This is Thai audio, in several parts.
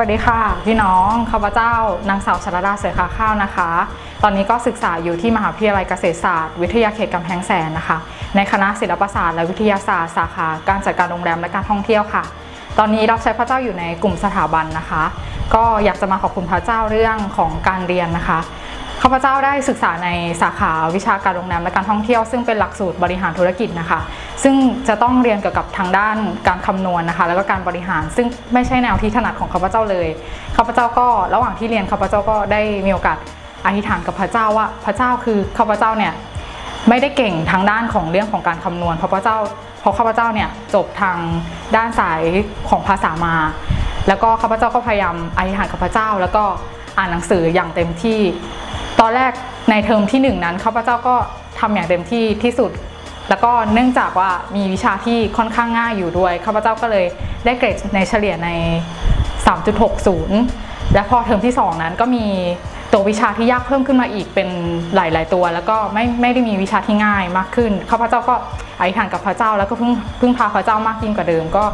วัสดีค่ะ พี่น้องข้าพเจ้านางสาวชลดาเสือขาข้าวนะคะ ตอนนี้ก็ศึกษาอยู่ที่มหาวิทยาลัยเกษตรศาสตร์ วิทยาเขตกำแพงแสนนะคะ ในคณะศิลปศาสตร์และวิทยาศาสตร์สาขาการจัดการโรงแรมและการท่องเที่ยวค่ะ ตอนนี้รับใช้พระเจ้าอยู่ในกลุ่มสถาบันนะคะ ก็อยากจะมาขอบคุณพระเจ้าเรื่องของการเรียนนะคะ ข้าพเจ้าได้ศึกษาในสาขาวิชาการโรงแรมและการท่องเที่ยว ซึ่งเป็นหลักสูตรบริหารธุรกิจนะคะ ซึ่งจะต้องเรียนเกี่ยวกับทางด้านการคำนวณนะคะ แล้วก็การบริหาร ซึ่งไม่ใช่แนวที่ถนัดของข้าพเจ้าเลยข้าพเจ้าก็ระหว่างที่เรียนข้าพเจ้าก็ได้มีโอกาสอธิษฐานกับพระเจ้าว่าพระเจ้าคือข้าพเจ้าเนี่ยไม่ได้เก่งทางด้านของเรื่องของการคำนวณเพราะพระเจ้าเพราะข้าพเจ้าเนี่ยจบทางด้านสายของภาษามา แล้วก็ข้าพเจ้าก็พยายามอธิษฐานกับพระเจ้า แล้วก็อ่านหนังสืออย่างเต็มที่ ตอนแรกในเทอมที่หนึ่งนั้นข้าพเจ้าก็ทำอย่างเต็มที่ที่สุด แล้วก็เนื่องจากว่ามีวิชาที่ค่อนข้างง่ายอยู่ด้วยข้าพเจ้าก็เลยได้เกรดในเฉลี่ยใน 3.60 และพอเทอมที่ 2 นั้นก็มีตัววิชาที่ยากเพิ่มขึ้นมาอีกเป็นหลาย ๆ ตัว แล้วก็ไม่ไม่ได้มีวิชาที่ง่ายมากขึ้นข้าพเจ้าก็อธิษฐานกับพระเจ้า แล้วก็พึ่งพึ่งพาพระเจ้ามากยิ่งกว่าเดิมก็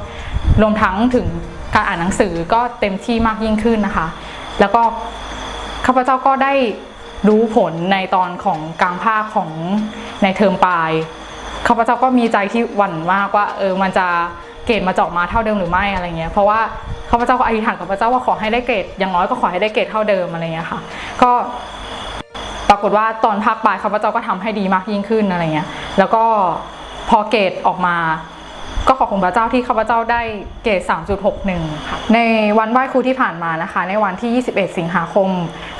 รวมทั้งถึงการอ่านหนังสือก็เต็มที่มากยิ่งขึ้นนะคะ แล้วก็ข้าพเจ้าก็ได้ รู้ผลในตอนของกลางภาคของในเทอมปลายข้าพเจ้าก็มีใจที่หวั่นมากว่าเออมันจะเกรดมาเจาะมาเท่าเดิมหรือไม่อะไรเงี้ยเพราะว่าข้าพเจ้าก็อธิษฐานกับพระเจ้าว่าขอให้ได้เกรดอย่างน้อยก็ขอให้ได้เกรดเท่าเดิมอะไรเงี้ยค่ะ ก็ปรากฏว่าตอนภาคปลายข้าพเจ้าก็ทำให้ดีมากยิ่งขึ้นอะไรเงี้ยแล้วก็พอเกรดออกมา ก็ขอบคุณพระเจ้าที่ข้าพเจ้าได้เกรด3.61 ค่ะ ในวันไหว้ครูที่ผ่านมานะคะ ในวันที่ 21 สิงหาคม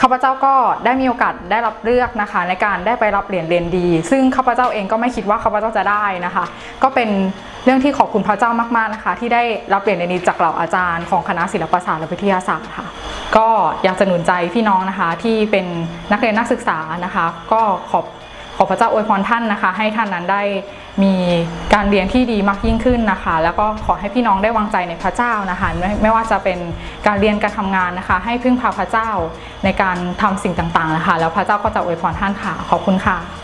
ข้าพเจ้าก็ได้มีโอกาสได้รับเลือกนะคะ ในการได้ไปรับเหรียญเรียนดี ซึ่งข้าพเจ้าเองก็ไม่คิดว่าข้าพเจ้าจะได้นะคะ ก็เป็นเรื่องที่ขอบคุณพระเจ้ามากๆนะคะ ที่ได้รับเหรียญเรียนดีจากเหล่าอาจารย์ของคณะศิลปศาสตร์และวิทยาศาสตร์ค่ะ ก็อยากจะหนุนใจพี่น้องนะคะที่เป็นนักเรียนนักศึกษานะคะ ก็ขอบ อพระเจ้าอวยพรท่านนะคะ ให้ท่านนั้นได้มีการเรียนที่ดีมากยิ่งขึ้นนะคะ แล้วก็ขอให้พี่น้องได้วางใจในพระเจ้านะคะไม่ไม่ว่าจะเป็นการเรียนการทำงานนะคะ ให้พึ่งพาพระเจ้าในการทำสิ่งต่างๆนะคะ แล้วพระเจ้าก็จะอวยพรท่านค่ะขอบคุณค่ะ